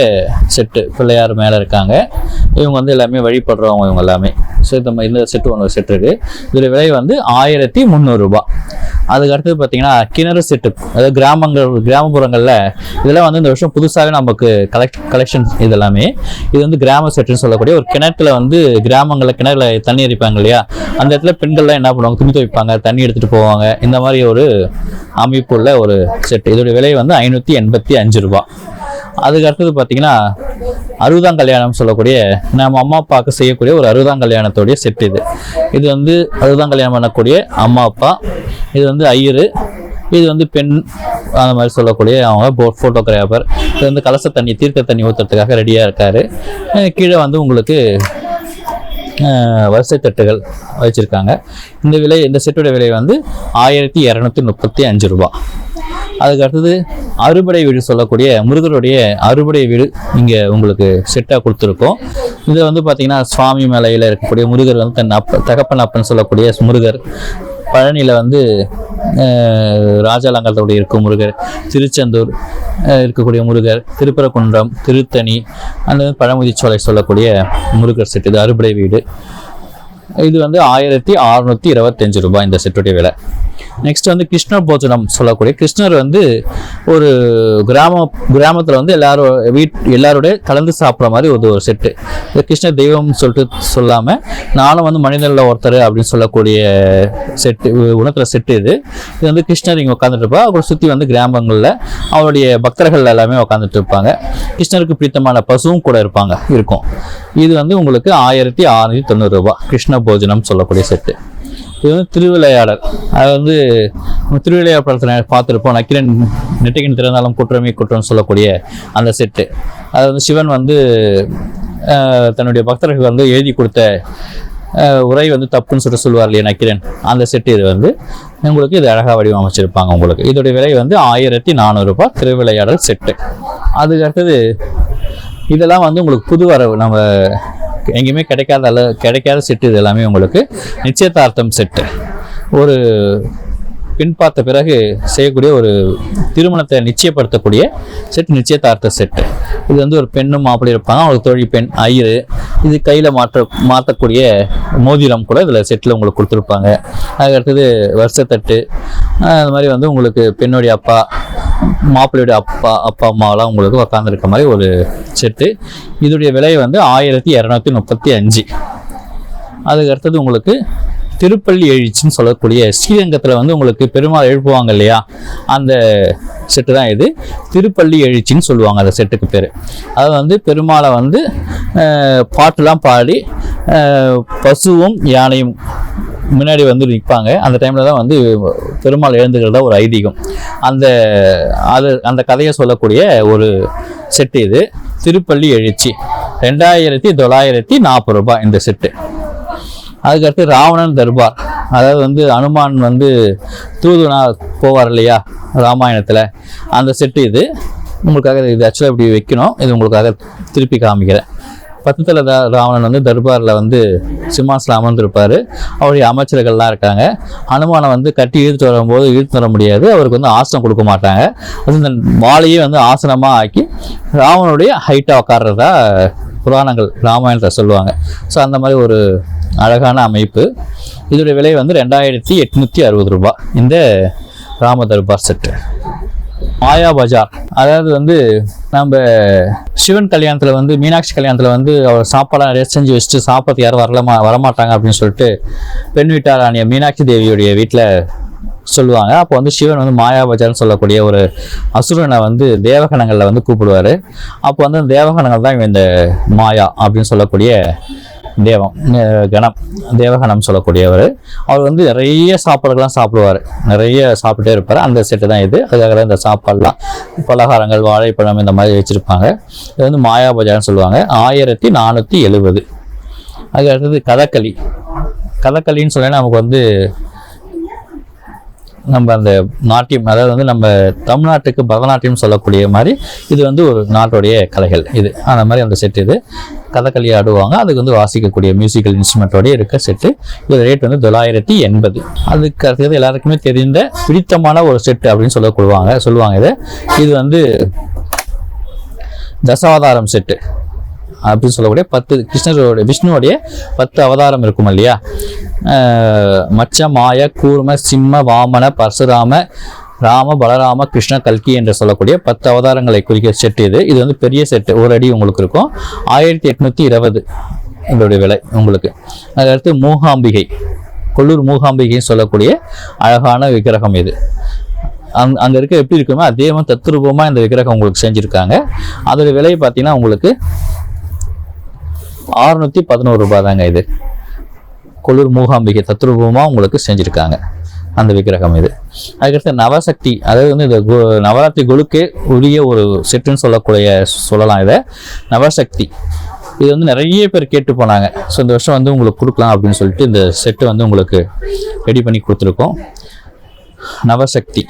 செட்டு பிள்ளையார் மேலே இருக்காங்க. இவங்க வந்து எல்லாமே வழிபடுறவங்க இவங்க எல்லாமே. செட் இந்த இந்த செட்டு ஒன்று செட் இருக்குது இதோட விலை வந்து ஆயிரத்தி முந்நூறுரூபா அதுக்கு அடுத்தது பார்த்தீங்கன்னா கிணறு செட்டு அதாவது கிராமங்கள் கிராமப்புறங்களில் இதெல்லாம் வந்து இந்த வருஷம் புதுசாகவே நமக்கு கலெக்ட் கலெக்ஷன் இதெல்லாமே. இது வந்து கிராம செட்டுன்னு சொல்லக்கூடிய ஒரு கிணத்துல வந்து கிராமங்களில் கிணறுல தண்ணி அடிப்பாங்க இல்லையா? அந்த இடத்துல பெண்கள்லாம் என்ன பண்ணுவாங்க? துணி துவைப்பாங்க தண்ணி எடுத்துகிட்டு போவாங்க. இந்த மாதிரி ஒரு அமைப்புள்ள ஒரு செட்டு இதோட விலை வந்து ஐநூற்றி எண்பத்தி அஞ்சு ரூபா. அதுக்கு அடுத்தது பார்த்தீங்கன்னா அறுபதாம் கல்யாணம் சொல்லக்கூடிய நம்ம அம்மா அப்பாவுக்கு செய்யக்கூடிய ஒரு அறுபதாம் கல்யாணத்தோடைய செட் இது. இது வந்து அறுபதாம் கல்யாணம் பண்ணக்கூடிய அம்மா அப்பா இது வந்து ஐயரு இது வந்து பெண் அந்த மாதிரி சொல்லக்கூடிய அவங்க போ ஃபோட்டோகிராஃபர் இது வந்து கலச தண்ணி தீர்த்த தண்ணி ஊற்றுறதுக்காக ரெடியாக இருக்காரு. கீழே வந்து உங்களுக்கு வரிசை தட்டுகள் வச்சுருக்காங்க. இந்த விலை இந்த செட்டோட விலை வந்து ஆயிரத்தி இரநூத்தி முப்பத்தி அஞ்சு ரூபா. அதுக்கு அடுத்தது அறுபடை வீடு சொல்லக்கூடிய முருகருடைய அறுபடை வீடு இங்கே உங்களுக்கு செட்டாக கொடுத்துருக்கோம். இது வந்து பார்த்தீங்கன்னா சுவாமி மலையில் இருக்கக்கூடிய முருகர் வந்து தன் அப்ப தகப்பன் அப்பன் சொல்லக்கூடிய முருகர். பழனியில் வந்து ராஜாலங்கத்தோடு இருக்கும் முருகர். திருச்செந்தூர் இருக்கக்கூடிய முருகர். திருப்பரங்குன்றம் திருத்தணி அந்த பழமுதிர்ச்சோலை சொல்லக்கூடிய முருகர் செட்டு இது அறுபடை வீடு. இது வந்து ஆயிரத்தி அறுநூத்தி இருபத்தஞ்சு ரூபாய் இந்த செட்டுடைய விலை. நெக்ஸ்ட் வந்து கிருஷ்ணர் போஜனம் சொல்லக்கூடிய கிருஷ்ணர் வந்து ஒரு கிராம கிராமத்தில் வந்து எல்லாரும் வீட் எல்லாரோட கலந்து சாப்பிட்ற மாதிரி ஒரு ஒரு செட்டு இது கிருஷ்ணர் தெய்வம்னு சொல்லிட்டு சொல்லாமல் நானும் வந்து மனிதனில் ஒருத்தர் அப்படின்னு சொல்லக்கூடிய செட்டு உணத்துல செட்டு இது. இது வந்து கிருஷ்ணர் இங்கே உட்காந்துட்டு இருப்பா. அப்புறம் சுற்றி வந்து கிராமங்களில் அவருடைய பக்தர்கள் எல்லாமே உட்காந்துட்டு இருப்பாங்க. கிருஷ்ணருக்கு பிடித்தமான பசுவும் கூட இருப்பாங்க இருக்கும். இது வந்து உங்களுக்கு ஆயிரத்தி அறுநூத்தி தொண்ணூறு ரூபாய் கிருஷ்ண போஜனம் சொல்லக்கூடிய செட்டு இது வந்து திருவிளையாடல். அது வந்து நம்ம திருவிளையாடல் படத்தில் பார்த்துருப்போம். நக்கிரன் நெட்டிகன் திறந்தாலும் குற்றமே குற்றம் சொல்லக்கூடிய அந்த செட்டு அது வந்து சிவன் வந்து தன்னுடைய பக்தர்களுக்கு வந்து எழுதி கொடுத்த உரை வந்து தப்புன்னு சொல்லிட்டு சொல்லுவார் இல்லையா நக்கிரன்? அந்த செட்டு இது வந்து உங்களுக்கு இது அழகாக வடிவமைச்சிருப்பாங்க உங்களுக்கு. இதோடைய விலை வந்து ஆயிரத்தி நானூறுரூபா திருவிளையாடல் செட்டு அதுக்கு அடுத்தது இதெல்லாம் வந்து உங்களுக்கு புது வரவு. நம்ம எங்கேயுமே கிடைக்காத அளவு கிடைக்காத செட்டு இது எல்லாமே உங்களுக்கு நிச்சயதார்த்தம் செட்டு. ஒரு பின் பார்த்த பிறகு செய்யக்கூடிய ஒரு திருமணத்தை நிச்சயப்படுத்தக்கூடிய செட் நிச்சயதார்த்த செட்டு இது வந்து ஒரு பெண்ணும் மாப்பிள்ளை இருப்பாங்க. அவங்களுக்கு தோழி பெண் ஐயரு. இது கையில் மாற்ற மாற்றக்கூடிய மோதிரம் கூட இதில் செட்டில் உங்களுக்கு கொடுத்துருப்பாங்க. அதுக்கு அடுத்தது வருஷத்தட்டு. அது மாதிரி வந்து உங்களுக்கு பெண்ணுடைய அப்பா மாப்பிள்ளையுடைய அப்பா அப்பா அம்மாவெலாம் உங்களுக்கு உக்காந்துருக்க மாதிரி ஒரு செட்டு இதோடைய விலை வந்து ஆயிரத்தி இரநூத்தி முப்பத்தி அஞ்சு. அதுக்கு அடுத்தது உங்களுக்கு திருப்பள்ளி எழுச்சின்னு சொல்லக்கூடிய ஸ்ரீரங்கத்தில் வந்து உங்களுக்கு பெருமாள் எழுப்புவாங்க இல்லையா? அந்த செட்டு தான் இது. திருப்பள்ளி எழுச்சின்னு சொல்லுவாங்க அந்த செட்டுக்கு பேர். அது வந்து பெருமாளை வந்து பாட்டுலாம் பாடி பசுவும் யானையும் முன்னாடி வந்து நிற்பாங்க. அந்த டைமில் தான் வந்து பெருமாள் எழுந்துகிறதா ஒரு ஐதீகம். அந்த அது அந்த கதையை சொல்லக்கூடிய ஒரு செட்டு இது. திருப்பள்ளி எழுச்சி. ரெண்டாயிரத்தி தொள்ளாயிரத்தி நாற்பது ரூபாய் இந்த செட்டு. அதுக்கடுத்து ராவணன் தர்பார். அதாவது வந்து அனுமான் வந்து தூதுனா போவார் இல்லையா? ராமாயணத்தில். அந்த செட்டு இது. உங்களுக்காக இது ஆக்சுவலாக இப்படி வைக்கணும். இது உங்களுக்காக திருப்பி காமிக்கிறேன். பத்தத்தில் ராவணன் வந்து தர்பாரில் வந்து சிம்மாசில் அமர்ந்திருப்பார். அவருடைய அமைச்சர்கள்லாம் இருக்காங்க. அனுமானை வந்து கட்டி இழுத்துட்டு வரும்போது இழுத்து வர முடியாது. அவருக்கு வந்து ஆசனம் கொடுக்க மாட்டாங்க. அது இந்த வாழையே வந்து ஆசனமாக ஆக்கி ராவனுடைய ஹைட்டாக உட்கார்றதா புராணங்கள் ராமாயணத்தை சொல்லுவாங்க. ஸோ அந்த மாதிரி ஒரு அழகான அமைப்பு. இதோடைய விலை வந்து ரெண்டாயிரத்தி எட்நூற்றி அறுபது ரூபாய் இந்த ராமதர்பார் செட்டு மாயா பஜார். அதாவது வந்து நம்ம சிவன் கல்யாணத்தில் வந்து மீனாட்சி கல்யாணத்தில் வந்து அவர் சாப்பாடாக நிறைய செஞ்சு வச்சுட்டு சாப்பாடு யாரும் வரலமா வரமாட்டாங்க அப்படின்னு சொல்லிட்டு பெண் வீட்டார் மீனாட்சி தேவியுடைய வீட்டில் சொல்லுவாங்க. அப்போ வந்து சிவன் வந்து மாயா பஜார்னு சொல்லக்கூடிய ஒரு அசுரனை வந்து தேவகணங்களில் வந்து கூப்பிடுவார். அப்போ வந்து அந்த தேவகணங்கள் தான் இந்த மாயா அப்படின்னு சொல்லக்கூடிய தேவம் கணம் தேவகணம் சொல்லக்கூடியவர். அவர் வந்து நிறைய சாப்பாடுகள்லாம் சாப்பிடுவார். நிறைய சாப்பிட்டே இருப்பார். அந்த செட்டு தான் இது. அதுக்காக இந்த சாப்பாடுலாம் பலகாரங்கள் வாழைப்பழம் இந்த மாதிரி வச்சுருப்பாங்க. இது வந்து மாயாபஜான்னு சொல்லுவாங்க. ஆயிரத்தி நானூற்றி எழுபது. அதுக்கு அடுத்தது கதகளி. கதகளின்னு சொன்னா நமக்கு வந்து நம்ம அந்த நாட்டியம் அதாவது வந்து நம்ம தமிழ்நாட்டுக்கு பரதநாட்டியம் சொல்லக்கூடிய மாதிரி இது வந்து ஒரு நாட்டுடைய கலைகள். இது அந்த மாதிரி அந்த செட் இது. கதகளி ஆடுவாங்க. அதுக்கு வந்து வாசிக்கக்கூடிய மியூசிக்கல் இன்ஸ்ட்ருமெண்ட்டோடய இருக்க செட்டு இது ரேட் வந்து தொள்ளாயிரத்தி எண்பது. அதுக்கு அடுத்தது எல்லாருக்குமே தெரிந்த பிடித்தமான ஒரு செட்டு அப்படின்னு சொல்லக்கூடுவாங்க சொல்லுவாங்க இதை. இது வந்து தசாவதாரம் செட்டு அப்படின்னு சொல்லக்கூடிய பத்து கிருஷ்ணரோட விஷ்ணுவோடைய பத்து அவதாரம் இருக்கும் இல்லையா? மச்ச மாய கூர்ம சிம்ம வாமன பரசுராம ராம பலராம கிருஷ்ண கல்கி என்று சொல்லக்கூடிய பத்து அவதாரங்களை குறிக்கிற செட்டு இது. இது வந்து பெரிய செட்டு ஒரு அடி உங்களுக்கு இருக்கும். ஆயிரத்தி எட்நூத்தி இருபது இதோடைய விலை உங்களுக்கு. அதுக்கடுத்து மூகாம்பிகை கொள்ளூர் மூகாம்பிகைன்னு சொல்லக்கூடிய அழகான விக்கிரகம் இது. அங் அங்கே இருக்க எப்படி இருக்குமோ அதே மாதிரி தத்ரூபமாக இந்த விக்கிரகம் உங்களுக்கு செஞ்சுருக்காங்க. அதோட விலை பார்த்தீங்கன்னா உங்களுக்கு அறுநூத்தி பதினோரு ரூபாய் தாங்க இது. கொல்லூர் மூகாம்பிகை தத்ரூபமாக உங்களுக்கு செஞ்சுருக்காங்க அந்த விக்கிரகம் இது. அதுக்கடுத்து நவசக்தி அதாவது வந்து இந்த கு- நவராத்திரி குழுக்கே உரிய ஒரு செட்டுன்னு சொல்லக்கூடிய சொல்லலாம் இதை. நவசக்தி. இது வந்து நிறைய பேர் கேட்டு போனாங்க. ஸோ இந்த வருஷம் வந்து உங்களுக்கு கொடுக்கலாம் அப்படின்னு சொல்லிட்டு இந்த செட்டு வந்து உங்களுக்கு ரெடி பண்ணி கொடுத்துருக்கோம். நவசக்தி.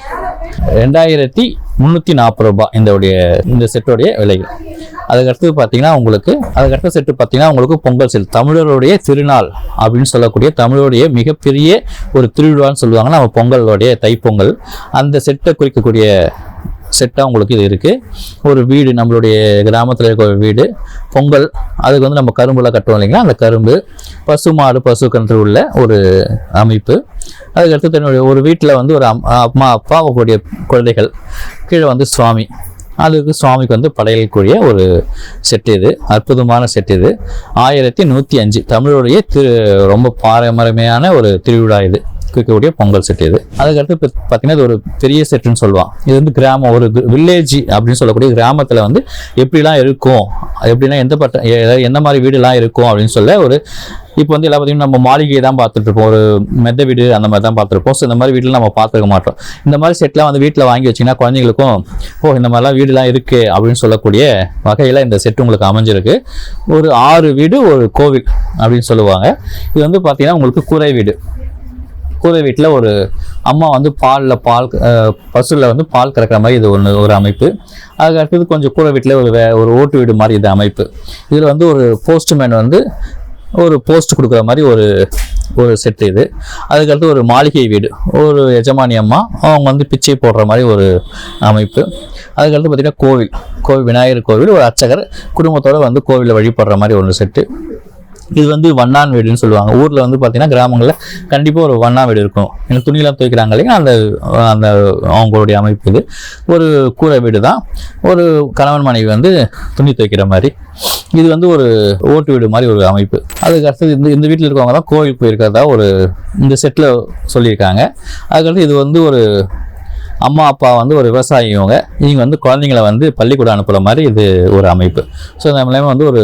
ரெண்டாயிரத்தி முந்நூற்றி நாற்பது ரூபாய் இதோடைய இந்த செட்டோடைய விலைகள். அதுக்கடுத்து பார்த்தீங்கன்னா உங்களுக்கு அதுக்கடுத்த செட்டு பார்த்தீங்கன்னா உங்களுக்கு பொங்கல் செல் தமிழருடைய திருநாள் அப்படின்னு சொல்லக்கூடிய தமிழருடைய மிகப்பெரிய ஒரு திருவிழான்னு சொல்லுவாங்க. நம்ம பொங்கலோடைய தைப்பொங்கல். அந்த செட்டை குறிக்கக்கூடிய செட்டாக உங்களுக்கு இது இருக்குது ஒரு வீடு நம்மளுடைய கிராமத்தில் இருக்க ஒரு வீடு. பொங்கல் அதுக்கு வந்து நம்ம கரும்புலாம் கட்டுவோம் இல்லைங்களா? அந்த கரும்பு. பசு மாடு பசு கன்று உள்ள ஒரு அமைப்பு. அதுக்கடுத்து தன்னுடைய ஒரு வீட்டில் வந்து ஒரு அம்மா அப்பா அவங்களுடைய குழந்தைகள். கீழே வந்து சுவாமி. அதுக்கு சுவாமிக்கு வந்து படையக்கூடிய ஒரு செட் இது. அற்புதமான செட் இது. ஆயிரத்தி நூற்றி அஞ்சு. தமிழுடைய திரு ரொம்ப பாரம்பரியமான ஒரு திருவிழா இது. இருக்கக்கூடிய பொங்கல் செட் இது. அதுக்கடுத்து இப்போ பார்த்தீங்கன்னா இது ஒரு பெரிய செட்டுன்னு சொல்லுவான். இது வந்து கிராமம் ஒரு வில்லேஜ் அப்படின்னு சொல்லக்கூடிய கிராமத்தில் வந்து எப்படிலாம் இருக்கும்? எப்படின்னா எந்த பட்ட எந்த மாதிரி வீடுலாம் இருக்கும் அப்படின்னு சொல்ல ஒரு இப்போ வந்து எல்லாம் பார்த்தீங்கன்னா நம்ம மாளிகையை தான் பார்த்துட்டு இருப்போம். ஒரு மெத்த வீடு அந்த மாதிரி தான் பார்த்துருப்போம் ஸோ இந்த மாதிரி வீட்டில் நம்ம பார்த்துருக்க மாட்டோம். இந்த மாதிரி செட்லாம் வந்து வீட்டில் வாங்கி வச்சிங்கன்னா குழந்தைங்களுக்கும் ஓ இந்த மாதிரிலாம் வீடுலாம் இருக்குது அப்படின்னு சொல்லக்கூடிய வகையில் இந்த செட் உங்களுக்கு அமைஞ்சிருக்கு. ஒரு ஆறு வீடு ஒரு கோவில் அப்படின்னு சொல்லுவாங்க. இது வந்து பார்த்தீங்கன்னா உங்களுக்கு கூரை வீடு. கூரை வீட்டில் ஒரு அம்மா வந்து பாலில் பால் பசுவில் வந்து பால் கறக்கிற மாதிரி இது ஒன்று ஒரு அமைப்பு. அதுக்கு அடுத்தது கொஞ்சம் கூரை வீட்டில் ஒரு வே ஒரு ஓட்டு வீடு மாதிரி இது அமைப்பு. இதில் வந்து ஒரு போஸ்ட்மேன் வந்து ஒரு போஸ்ட் கொடுக்குற மாதிரி ஒரு ஒரு செட்டு இது. அதுக்கடுத்து ஒரு மாளிகை வீடு. ஒரு எஜமானி அம்மா அவங்க வந்து பிச்சை போடுற மாதிரி ஒரு அமைப்பு. அதுக்கடுத்து பார்த்திங்கன்னா கோவில். கோவில் விநாயகர் கோவில் ஒரு அர்ச்சகர் குடும்பத்தோடு வந்து கோவிலில் வழிபடுற மாதிரி ஒரு செட்டு இது வந்து வண்ணான் வீடுன்னு சொல்லுவாங்க. ஊரில் வந்து பார்த்தீங்கன்னா கிராமங்களில் கண்டிப்பாக ஒரு வண்ணா வீடு இருக்கும். ஏன்னா துணியெல்லாம் துவைக்கிறாங்க இல்லையா? அந்த அந்த அவங்களுடைய அமைப்பு இது. ஒரு கூரை வீடு தான் ஒரு கணவன் மனைவி வந்து துணி துவைக்கிற மாதிரி. இது வந்து ஒரு ஓட்டு வீடு மாதிரி ஒரு அமைப்பு. அதுக்கு அடுத்தது இந்த இந்த வீட்டில் இருக்கவங்க தான் கோவில் போயிருக்கிறதா ஒரு இந்த செட்டில் சொல்லியிருக்காங்க. அதுக்கடுத்து இது வந்து ஒரு அம்மா அப்பா வந்து ஒரு விவசாயி இவங்க இவங்க வந்து குழந்தைங்களை வந்து பள்ளிக்கூடம் அனுப்புகிற மாதிரி இது ஒரு அமைப்பு. ஸோ இந்த மூலயமா வந்து ஒரு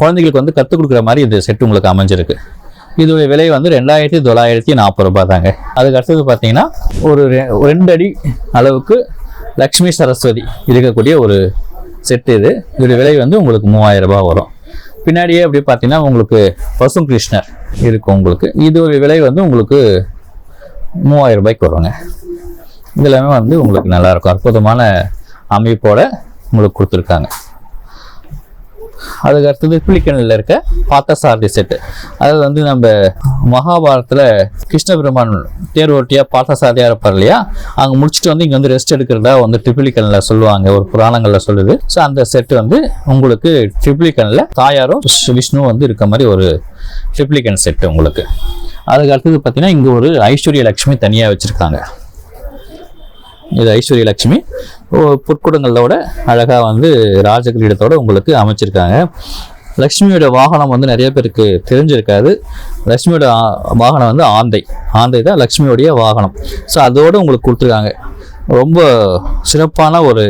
குழந்தைங்களுக்கு வந்து கற்றுக் கொடுக்குற மாதிரி இது செட் உங்களுக்கு அமைஞ்சிருக்கு. இதோடைய விலை வந்து ரெண்டாயிரத்தி தொள்ளாயிரத்தி நாற்பது ரூபாய் தாங்க. அதுக்கு அடுத்தது பார்த்தீங்கன்னா ஒரு ரெ- ரெண்டு அடி அளவுக்கு லக்ஷ்மி சரஸ்வதி இருக்கக்கூடிய ஒரு செட்டு இது. இதோடைய விலை வந்து உங்களுக்கு மூவாயிரம் ரூபாய் வரும். பின்னாடியே அப்படி பார்த்தீங்கன்னா உங்களுக்கு பசும் கிருஷ்ணர் இருக்கும் உங்களுக்கு. இதோடைய விலை வந்து உங்களுக்கு மூவாயிரம் ரூபாய்க்கு வருங்க. இதெல்லாமே வந்து உங்களுக்கு நல்லாயிருக்கும் அற்புதமான அமைப்போட உங்களுக்கு கொடுத்துருக்காங்க. அதுக்கு அடுத்தது பிளிக்கனில் இருக்க பார்த்தசாரதி செட்டு அதாவது வந்து நம்ம மகாபாரதத்தில் கிருஷ்ண பெருமான் தேர் ஓட்டியாக பார்த்தசாரதியாக இருப்பார் இல்லையா? அங்கே முடிச்சுட்டு வந்து இங்கே வந்து ரெஸ்ட் எடுக்கிறதா வந்து ட்ரிபிளிக்கனில் சொல்லுவாங்க ஒரு புராணங்களில் சொல்லுது. ஸோ அந்த செட்டு வந்து உங்களுக்கு ட்ரிபிளிக்கனில் தாயாரும் விஷ்ணுவும் வந்து இருக்க மாதிரி ஒரு ட்ரிப்ளிகன் செட்டு உங்களுக்கு. அதுக்கு அடுத்தது பார்த்தீங்கன்னா இங்கே ஒரு ஐஸ்வர்ய லட்சுமி தனியாக வச்சுருக்காங்க. இது ஐஸ்வர்ய லட்சுமி. புற்குடங்களோட அழகாக வந்து ராஜகிரீடத்தோட உங்களுக்கு அமைச்சிருக்காங்க. லக்ஷ்மியோட வாகனம் வந்து நிறைய பேருக்கு தெரிஞ்சிருக்காது. லக்ஷ்மியோட வாகனம் வந்து ஆந்தை. ஆந்தை தான் லக்ஷ்மியோடைய வாகனம். ஸோ அதோடு உங்களுக்கு கொடுத்துருக்காங்க. ரொம்ப சிறப்பான ஒரு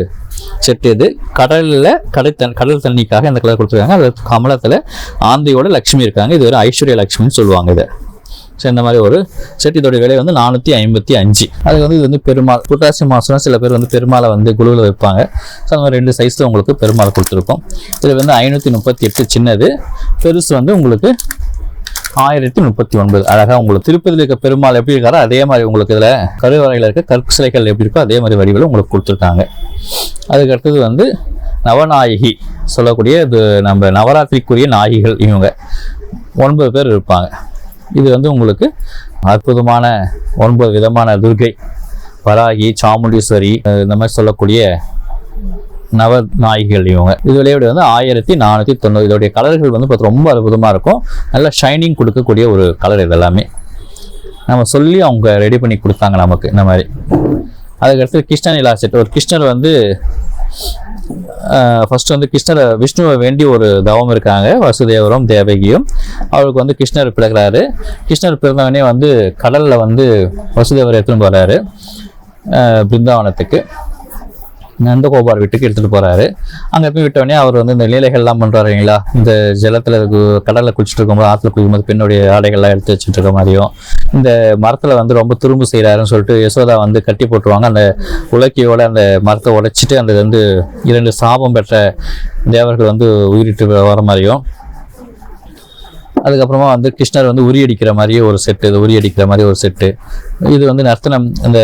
செட்டு இது. கடலில் கடை தண் கடல் தண்ணிக்காக இந்த கலர் கொடுத்துருக்காங்க. அது கமலத்தில் ஆந்தையோட லக்ஷ்மி இருக்காங்க. இது ஒரு ஐஸ்வர்ய லக்ஷ்மின்னு சொல்லுவாங்க இதை. ஸோ இந்த மாதிரி ஒரு செட் இதோட விலை வந்து நானூற்றி ஐம்பத்தி அஞ்சு. அது வந்து இது வந்து பெருமாள் புரட்டாசி மாதம் சில பேர் வந்து பெருமாளை வந்து குழுவில் வைப்பாங்க. ஸோ அந்த மாதிரி ரெண்டு சைஸில் உங்களுக்கு பெருமாள் கொடுத்துருக்கோம். இதில் வந்து ஐநூற்றி முப்பத்தி எட்டு சின்னது. பெருசு வந்து உங்களுக்கு ஆயிரத்தி முப்பத்தி ஒன்பது. அழகாக உங்களுக்கு திருப்பதியில் இருக்க பெருமாள் எப்படி இருக்காரோ அதே மாதிரி உங்களுக்கு இதில் கருவறையில் இருக்க கற்கு சிலைகள் எப்படி இருக்கோ அதே மாதிரி வடிவில் உங்களுக்கு கொடுத்துருக்காங்க. அதுக்கு அடுத்தது வந்து நவநாயகி சொல்லக்கூடிய இது நம்ம நவராத்திரிக்குரிய நாயகிகள் இவங்க. ஒன்பது பேர் இருப்பாங்க. இது வந்து உங்களுக்கு அற்புதமான ஒன்பது விதமான துர்கை வராகி சாமுண்டீஸ்வரி இந்த மாதிரி சொல்லக்கூடிய நவ நாயகிகள் இவங்க. இது விலையோட வந்து ஆயிரத்தி நானூற்றி தொண்ணூறு. இதோடைய கலர்கள் வந்து பார்த்து ரொம்ப அற்புதமாக இருக்கும். நல்லா ஷைனிங் கொடுக்கக்கூடிய ஒரு கலர் இது எல்லாமே. நம்ம சொல்லி அவங்க ரெடி பண்ணி கொடுத்தாங்க நமக்கு இந்த மாதிரி. அதுக்கடுத்து கிருஷ்ணன் இலாசெட் ஒரு கிருஷ்ணர் வந்து ஃபர்ஸ்ட் வந்து கிருஷ்ணரை விஷ்ணுவை வேண்டி ஒரு தவம் இருக்காங்க. வசுதேவரும் தேவகியும். அவருக்கு வந்து கிருஷ்ணர் பிறகுறாரு கிருஷ்ணர் பிறந்தவனே வந்து கடலில் வந்து வசுதேவர் எடுத்துன்னு போகிறாரு பிருந்தாவனத்துக்கு. நந்தகோபார் வீட்டுக்கு எடுத்துகிட்டு போகிறாரு அங்கே போய் விட்டவொடனே அவர் வந்து இந்த லீலைகள்லாம் பண்ணுறாரு இல்லைங்களா இந்த ஜலத்தில் கடலில் குளிச்சுட்டு இருக்கும்போது ஆற்றுல குளிக்கும்போது பெண்ணுடைய ஆடைகள்லாம் எடுத்து வச்சுட்டு இருக்க மாதிரியும் இந்த மரத்தில் வந்து ரொம்ப துரும்பு செய்கிறாருன்னு சொல்லிட்டு யசோதா வந்து கட்டி போட்டுருவாங்க. அந்த உலக்கியோட அந்த மரத்தை உடைச்சிட்டு அந்த வந்து இரண்டு சாபம் பெற்ற தேவர்கள் வந்து உயிரிட்டு வர மாதிரியும் அதுக்கப்புறமா வந்து கிருஷ்ணர் வந்து உரி அடிக்கிற மாதிரியே ஒரு செட்டு இது உரி அடிக்கிற மாதிரி ஒரு செட்டு இது வந்து நர்த்தனம் இந்த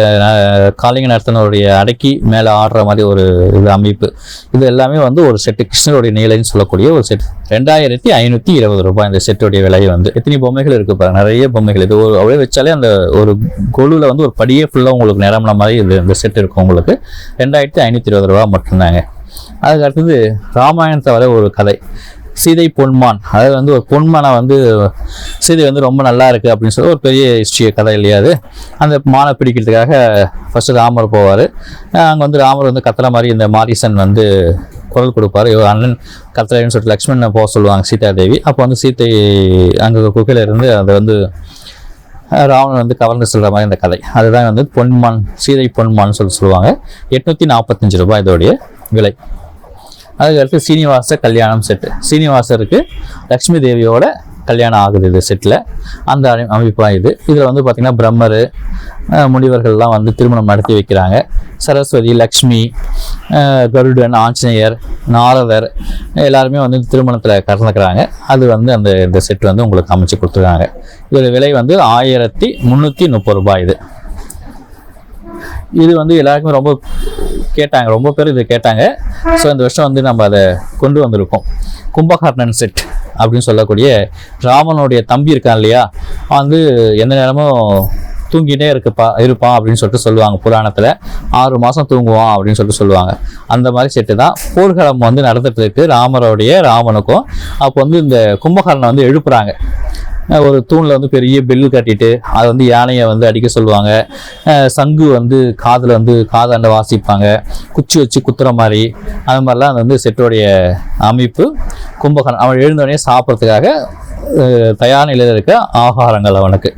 காளிங்க நர்த்தனருடைய அடக்கி மேலே ஆடுற மாதிரி ஒரு இது அமைப்பு. இது எல்லாமே வந்து ஒரு செட்டு கிருஷ்ணருடைய நீலைன்னு சொல்லக்கூடிய ஒரு செட் ரெண்டாயிரத்தி ஐநூற்றி இருபது ரூபாய் இந்த செட்டுடைய விலை வந்து. எத்தனை பொம்மைகள் இருக்குது பாருங்க. நிறைய பொம்மைகள். இது ஒரு அப்படியே வச்சாலே அந்த ஒரு கொலுவில் வந்து ஒரு படியே ஃபுல்லாக உங்களுக்கு நிரம்பின மாதிரி இது இந்த செட் இருக்கும் உங்களுக்கு. ரெண்டாயிரத்தி ஐநூற்றி இருபது ரூபா மட்டும்தாங்க. அதுக்கு அடுத்தது ராமாயணத்தை வர ஒரு கதை. சீதை பொன்மான். அதாவது வந்து ஒரு பொன்மானை வந்து சீதை வந்து ரொம்ப நல்லா இருக்கு அப்படின்னு சொல்லி ஒரு பெரிய ஹிஸ்ட்ரி கதை இல்லையா அது? அந்த மானை பிடிக்கிறதுக்காக ஃபர்ஸ்ட் ராமர் போவார். அங்கே வந்து ராமர் வந்து கத்துற மாதிரி இந்த மாரிசன் வந்து குரல் கொடுப்பாரு. இவர் அண்ணன் கத்துறேன்னு சொல்லிட்டு லக்ஷ்மணனை போக சொல்லுவாங்க சீதாதேவி. அப்போ வந்து சீத்தை அங்கே குகையில இருந்து அதை வந்து ராவணன் வந்து கவர்ந்து சொல்கிற மாதிரி இந்த கதை. அதுதான் வந்து பொன்மான் சீதை பொன்மான் சொல்லி சொல்லுவாங்க. எட்நூற்றி நாற்பத்தஞ்சு ரூபாய் இதோடைய விலை. அதுக்கடுத்து சீனிவாச கல்யாணம் செட்டு சீனிவாசருக்கு லக்ஷ்மி தேவியோட கல்யாணம் ஆகுது இது செட்டில் அந்த அமை- இது. இதில் வந்து பார்த்திங்கன்னா பிரம்மர் முனிவர்கள்லாம் வந்து திருமணம் நடத்தி வைக்கிறாங்க. சரஸ்வதி லக்ஷ்மி கருடன் ஆஞ்சநேயர் நாரதர் எல்லாருமே வந்து திருமணத்தில் கலந்துக்கிறாங்க. அது வந்து அந்த இந்த செட் வந்து உங்களுக்கு அமைச்சு கொடுத்துருக்காங்க. இதோட விலை வந்து ஆயிரத்தி முந்நூற்றி முப்பது ரூபாய் இது. இது வந்து எல்லாருக்குமே ரொம்ப கேட்டாங்க ரொம்ப பேர் இதை கேட்டாங்க. ஸோ இந்த வருஷம் வந்து நம்ம அதை கொண்டு வந்திருக்கோம். கும்பகர்ணன் செட் அப்படின்னு சொல்லக்கூடிய ராமனுடைய தம்பி இருக்கான் இல்லையா? வந்து எந்த நேரமும் தூங்கிட்டே இருக்குப்பா இருப்பான் அப்படின்னு சொல்லிட்டு சொல்லுவாங்க புராணத்தில். ஆறு மாதம் தூங்குவான் அப்படின்னு சொல்லிட்டு சொல்லுவாங்க. அந்த மாதிரி செட்டு தான் போர்க்களம் வந்து நடந்துட்டு இருக்கு ராமருடைய ராமனுக்கும். அப்போ வந்து இந்த கும்பகர்ணனை வந்து எழுப்புறாங்க. ஒரு தூணில் வந்து பெரிய பெல்லு கட்டிட்டு அதை வந்து யானையை வந்து அடிக்க சொல்லுவாங்க. சங்கு வந்து காதில் வந்து காதாண்ட வாசிப்பாங்க. குச்சி வச்சு குத்துற மாதிரி. அது மாதிரிலாம் அது வந்து செட்டோடைய அமைப்பு. கும்பகர்ணன் அவன் எழுந்தோடனே சாப்பிட்றதுக்காக தயார் நிலையில் இருக்க ஆகாரங்கள் அவனுக்கு.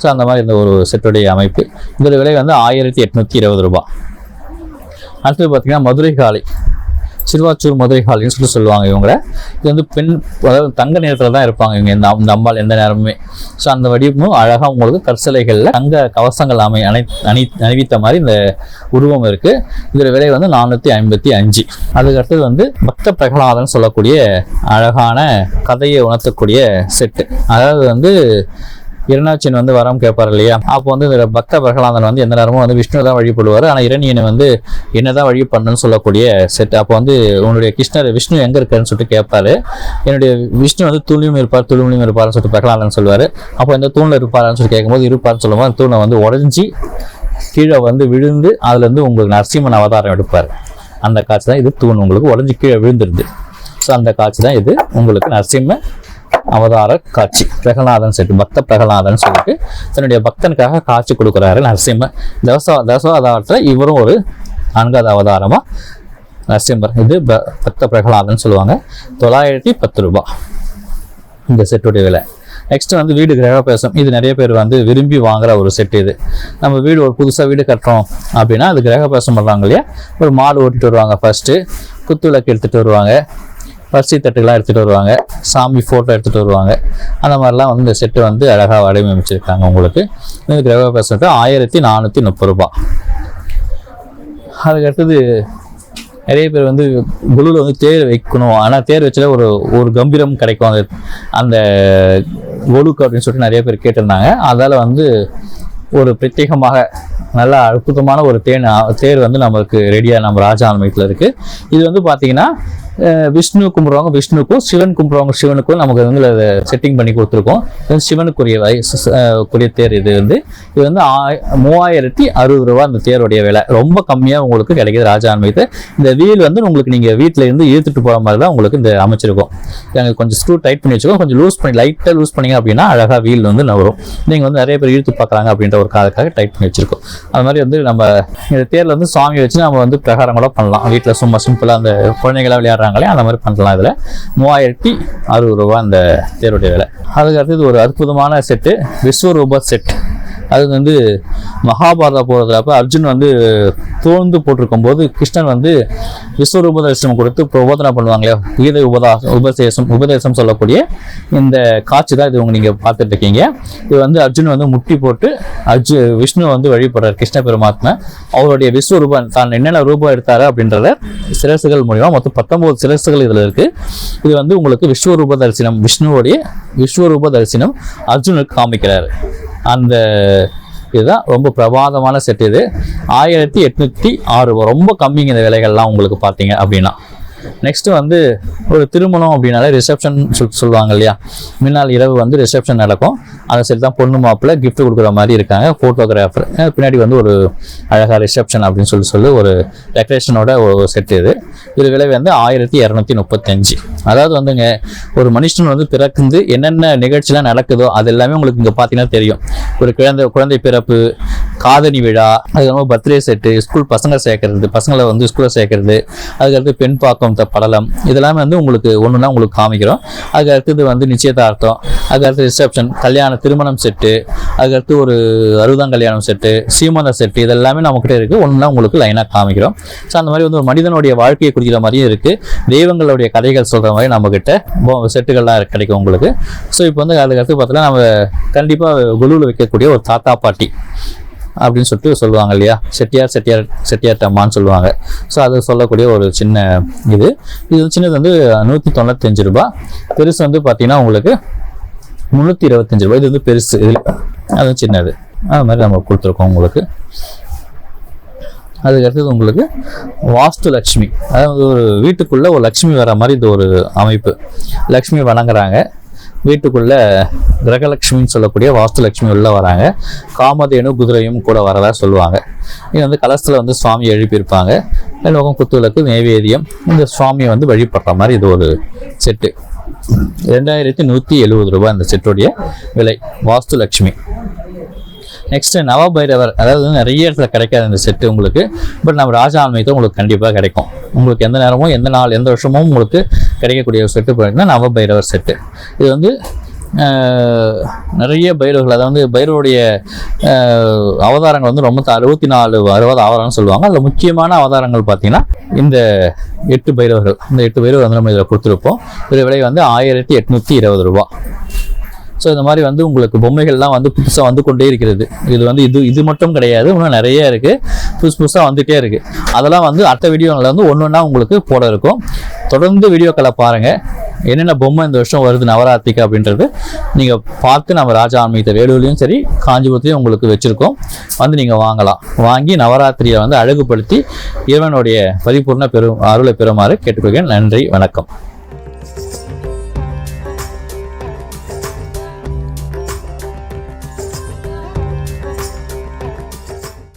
ஸோ அந்த மாதிரி இந்த ஒரு செட்டுடைய அமைப்பு. இதோட விலை வந்து ஆயிரத்தி எட்நூற்றி இருபது ரூபா அடுத்தது பார்த்திங்கன்னா மதுரை காளி. சிறுவாச்சூர் மதுரை காளின்னு சொல்லி சொல்லுவாங்க இவங்கள. இது வந்து பெண் அதாவது தங்க நேரத்தில் தான் இருப்பாங்க இவங்க. இந்த இந்த அம்பாள் எந்த நேரமுமே. ஸோ அந்த வடிவமும் அழகாக உங்களுக்கு கற்சிலைகளில் தங்க கவசங்கள் அமை அணை அணி அணிவித்த மாதிரி இந்த உருவம் இருக்குது இதோட விலை வந்து நானூற்றி ஐம்பத்தி அஞ்சு. அதுக்கு அடுத்தது வந்து பக்த பிரகலாதன் சொல்லக்கூடிய அழகான கதையை உணர்த்தக்கூடிய செட்டு அதாவது வந்து இரண்டாட்சியன் வந்து வரம் கேட்பார் இல்லையா? அப்போ வந்து இந்த பக்த பிரகலாதன் வந்து எந்த நேரமும் வந்து விஷ்ணு தான் வழிபடுவார். ஆனால் இரணியனை வந்து என்னதான் வழி பண்ணணும்னு சொல்லக்கூடிய செட் அப்போ வந்து உன்னுடைய கிருஷ்ணர் விஷ்ணு எங்கே இருக்காருன்னு சொல்லிட்டு கேட்பாரு என்னுடைய விஷ்ணு வந்து தூளியும் இருப்பார் துளுமிலும் இருப்பார்னு சொல்லிட்டு பிரகலாதன் சொல்லுவார். அப்போ இந்த தூணில் இருப்பாரான்னு சொல்லி கேட்கும்போது இருப்பார்னு சொல்லும்போது தூணை வந்து உடஞ்சி கீழே வந்து விழுந்து அதுலேருந்து உங்களுக்கு நரசிம்மன் அவதாரம் எடுப்பார். அந்த காட்சி தான் இது தூண் உங்களுக்கு உடஞ்சி கீழே விழுந்துருது. ஸோ அந்த காட்சி தான் இது உங்களுக்கு நரசிம்ம அவதார காட்சி. பிரகலாதன் செட்டு பக்த பிரகலாதன் சொல்லிட்டு தன்னுடைய பக்தனுக்காக காட்சி கொடுக்குறாரு நரசிம்ம. தசோ தசாவதாரத்தில் இவரும் ஒரு நான்காவது அவதாரமா? நரசிம்மர். இது ப- பக்த பிரகலாதன் சொல்லுவாங்க. தொள்ளாயிரத்தி பத்து ரூபா. இந்த செட்டுடைய விலை. நெக்ஸ்ட் வந்து வீடு கிரகப்பிரவேசம். இது நிறைய பேர் வந்து விரும்பி வாங்குற ஒரு செட் இது. நம்ம வீடு ஒரு புதுசாக வீடு கட்டுறோம் அப்படின்னா அது கிரகப்பிரவேசம் பண்ணுறாங்க இல்லையா? ஒரு மாடு ஓட்டிட்டு வருவாங்க ஃபர்ஸ்ட்டு குத்துவிளக்கு எடுத்துகிட்டு வருவாங்க. பரிசு தட்டுகளாக எடுத்துகிட்டு வருவாங்க. சாமி ஃபோட்டோ எடுத்துகிட்டு வருவாங்க. அந்த மாதிரிலாம் வந்து இந்த செட்டு வந்து அழகாக வடிவமைச்சிருக்காங்க உங்களுக்கு. இந்த கிரக பிரசனத்தை ஆயிரத்தி நானூற்றி முப்பது ரூபா. அதுக்கடுத்தது நிறைய பேர் வந்து குழுவில் வந்து தேர் வைக்கணும். ஆனால் தேர் வச்சாலே ஒரு ஒரு கம்பீரம் கிடைக்கும். அந்த அந்த கொலுக்கு அப்படின்னு சொல்லிட்டு நிறைய பேர் கேட்டிருந்தாங்க. அதால் வந்து ஒரு பிரத்யேகமாக நல்ல அற்புதமான ஒரு தேன் தேர் வந்து நமக்கு ரெடியாக நம்ம ராஜா ஆலமயத்தில் இருக்குது இது வந்து பார்த்தீங்கன்னா விஷ்ணு கும்பிடுவாங்க விஷ்ணுக்கும் சிவன் கும்பிட்றவங்க சிவனுக்கும் நமக்கு வந்து செட்டிங் பண்ணி கொடுத்துருக்கோம். சிவனுக்குரிய குரிய தேர் இது வந்து. இது வந்து மூவாயிரத்தி அறுபது ரூபா அந்த தேருடைய விலை. ரொம்ப கம்மியாக உங்களுக்கு கிடைக்கிது ராஜா ஆன்மீகத்தை இந்த வீல் வந்து உங்களுக்கு நீங்கள் வீட்டில் இருந்து இழுத்துட்டு போகிற மாதிரி தான் உங்களுக்கு இந்த அமைச்சிருக்கும். நாங்கள் கொஞ்சம் ஸ்க்ரூ டைட் பண்ணி வச்சுக்கோங்க. கொஞ்சம் லூஸ் பண்ணி லைட்டாக லூஸ் பண்ணீங்க அப்படின்னா அழகாக வீல் வந்து நவரும் நீங்கள் வந்து நிறைய பேர் இழுத்து பார்க்குறாங்க அப்படின்ற ஒரு காலக்காக டைட் பண்ணி வச்சுருக்கோம். அது மாதிரி வந்து நம்ம இந்த தேரில் வந்து சுவாமி வச்சு நம்ம வந்து பிரகாரம் கூட பண்ணலாம். வீட்டில் சும்மா சிம்பிளாக அந்த குழந்தைங்களாம் தர்றாங்களே அந்த மாதிரி பண்ணலாம் இதில். மூவாயிரத்தி அறுபது ரூபா அந்த தேருடைய விலை. அதுக்கு அடுத்தது ஒரு அற்புதமான செட்டு விஸ்வரூபா செட் அது வந்து மகாபாரதம் போகிறதுலப்ப அர்ஜுன் வந்து தோழ்ந்து போட்டிருக்கும் போது கிருஷ்ணன் வந்து விஸ்வரூப தரிசனம் கொடுத்து பிரபோதனை பண்ணுவாங்களே கீதை உபதா உபதேசம் உபதேசம் சொல்லக்கூடிய இந்த காட்சி தான் இது உங்க நீங்கள் பார்த்துட்டு இருக்கீங்க இது வந்து அர்ஜுன் வந்து முட்டி போட்டு அர்ஜு விஷ்ணு வந்து வழிபடுறார் கிருஷ்ண பெருமாத்மா. அவருடைய விஸ்வரூபம் தான் என்னென்ன ரூபம் எடுத்தாரு அப்படின்றத சிரசுகள் மூலியமா மொத்தம் பத்தொன்பது சிரசுகள் இதில் இருக்கு. இது வந்து உங்களுக்கு விஸ்வரூப தரிசனம் விஷ்ணுவோடைய விஸ்வரூப தரிசனம் அர்ஜுனுக்கு காமிக்கிறார். அந்த இதுதான் ரொம்ப பிரபாதமான செட் இது. ஆயிரத்தி எட்நூற்றி ஆறு ரொம்ப கம்மிங்க இந்த விலைகள்லாம் உங்களுக்கு பார்த்தீங்க அப்படின்னா. நெக்ஸ்ட்டு வந்து ஒரு திருமணம் அப்படின்னாலே ரிசப்ஷன் சொல் சொல்லுவாங்க இல்லையா? முன்னாள் இரவு வந்து ரிசப்ஷன் நடக்கும். அதை சரி தான் பொண்ணு மாப்பிள்ளை கிஃப்ட் கொடுக்குற மாதிரி இருக்காங்க. ஃபோட்டோகிராஃபர் பின்னாடி வந்து ஒரு அழகாக ரிசப்ஷன் அப்படின்னு சொல்லி சொல்லி ஒரு டெக்கரேஷனோட ஒரு செட் இது. இது விலை வந்து ஆயிரத்தி இரநூத்தி முப்பத்தஞ்சு. அதாவது வந்துங்க ஒரு மனுஷன் வந்து பிறக்குந்து என்னென்ன நிகழ்ச்சிலாம் நடக்குதோ அது எல்லாமே உங்களுக்கு இங்கே பார்த்தீங்கன்னா தெரியும். ஒரு குழந்தை குழந்தை பிறப்பு காதணி விழா அதுக்கப்புறம் பர்த்டே செட்டு ஸ்கூல் பசங்க சேர்க்கறது பசங்களை வந்து ஸ்கூலில் சேர்க்கறது அதுக்கடுத்து பெண் பாக்கம் த படலம் இதெல்லாமே வந்து உங்களுக்கு ஒன்றுனா உங்களுக்கு காமிக்கிறோம். அதுக்கு அடுத்தது வந்து நிச்சயதார்த்தம் அதுக்கடுத்து ரிசப்ஷன் கல்யாண திருமணம் செட்டு அதுக்கடுத்து ஒரு அறுபதாம் கல்யாணம் செட்டு சீமந்த செட்டு இதெல்லாமே நம்மக்கிட்ட இருக்குது ஒன்றுனா உங்களுக்கு லைனாக காமிக்கிறோம். ஸோ அந்த மாதிரி வந்து ஒரு மனிதனுடைய வாழ்க்கையை குறிக்கிற மாதிரியும் இருக்குது தெய்வங்களுடைய கதைகள் சொல்கிற மாதிரி நம்மக்கிட்ட செட்டுகள்லாம் கிடைக்கும் உங்களுக்கு. ஸோ இப்போ வந்து அதுக்கடுத்து பார்த்தோன்னா நம்ம கண்டிப்பாக குழுவில் வைக்கக்கூடிய ஒரு தாத்தா பாட்டி. அப்படின்னு சொல்லிட்டு சொல்லுவாங்க இல்லையா? செட்டியார் செட்டியார் செட்டியார் அம்மான்னு சொல்லுவாங்க. ஸோ அது சொல்லக்கூடிய ஒரு சின்ன இது. இது சின்னது வந்து நூற்றி தொண்ணூத்தஞ்சு ரூபாய் பெருசு வந்து பார்த்தீங்கன்னா உங்களுக்கு முந்நூற்றி இருபத்தஞ்சு ரூபாய் இது வந்து பெருசு. இதில் அது சின்னது. அது மாதிரி நம்ம கொடுத்துருக்கோம் உங்களுக்கு. அதுக்கு அடுத்தது உங்களுக்கு வாஸ்து லக்ஷ்மி அதாவது ஒரு வீட்டுக்குள்ளே ஒரு லக்ஷ்மி வர மாதிரி இது ஒரு அமைப்பு. லக்ஷ்மி வணங்குறாங்க. வீட்டுக்குள்ள கிரகலட்சுமின்னு சொல்லக்கூடிய வாஸ்து லட்சுமி உள்ள வராங்க. காமதேனு குதிரையும் கூட வரதா சொல்லுவாங்க. இது வந்து கலசத்தில் வந்து சுவாமி எழுப்பியிருப்பாங்க. லோகம் குத்துவிளக்கு நைவேதியம் இந்த சுவாமியை வந்து வழிபடுற மாதிரி இது ஒரு செட்டு. ரெண்டாயிரத்தி நூற்றி எழுபது ரூபாய் இந்த செட்டுடைய விலை. வாஸ்து லட்சுமி நெக்ஸ்ட் நவபைரவர். அதாவது நிறைய இடத்துல கிடைக்காது இந்த செட்டு உங்களுக்கு. பட் நம்ம ராஜா ஆன்மீகத்தை உங்களுக்கு கண்டிப்பாக கிடைக்கும். உங்களுக்கு எந்த நேரமும் எந்த நாள் எந்த வருஷமும் உங்களுக்கு கிடைக்கக்கூடிய ஒரு செட்டு பார்த்தீங்கன்னா நவபைரவர் செட்டு இது வந்து நிறைய பைரவர்கள் அதாவது பைரவருடைய அவதாரங்கள் வந்து ரொம்ப அறுபத்தி நாலு அறுபது அவதாரம்னு சொல்லுவாங்க. அதில் முக்கியமான அவதாரங்கள் பார்த்தீங்கன்னா இந்த எட்டு பைரவர்கள். இந்த எட்டு பைரவர் வந்து நம்ம இதில் கொடுத்துருப்போம். இதில் விலை வந்து ஆயிரத்தி எட்நூற்றி இருபது ரூபா. ஸோ இந்த மாதிரி வந்து உங்களுக்கு பொம்மைகள்லாம் வந்து புதுசாக வந்து கொண்டே இருக்கிறது. இது வந்து இது இது மட்டும் கிடையாது. இன்னும் நிறைய இருக்குது புதுசு புதுசாக வந்துகிட்டே இருக்குது அதெல்லாம் வந்து அடுத்த வீடியோவில் வந்து ஒன்று ஒன்றா உங்களுக்கு போட இருக்கும். தொடர்ந்து வீடியோக்களை பாருங்கள் என்னென்ன பொம்மை இந்த வருஷம் வருது நவராத்திரிக்கு அப்படின்றது நீங்கள் பார்த்து நம்ம ராஜா ஆன்மீகத்தை வேலூர்லேயும் சரி காஞ்சிபுரத்துலையும் உங்களுக்கு வச்சுருக்கோம். வந்து நீங்கள் வாங்கலாம். வாங்கி நவராத்திரியை வந்து அழகுபடுத்தி இறைவனுடைய பரிபூர்ண பெரும் அருளை பெறுமாறு கேட்டுக்கொள்கிறேன். நன்றி வணக்கம்.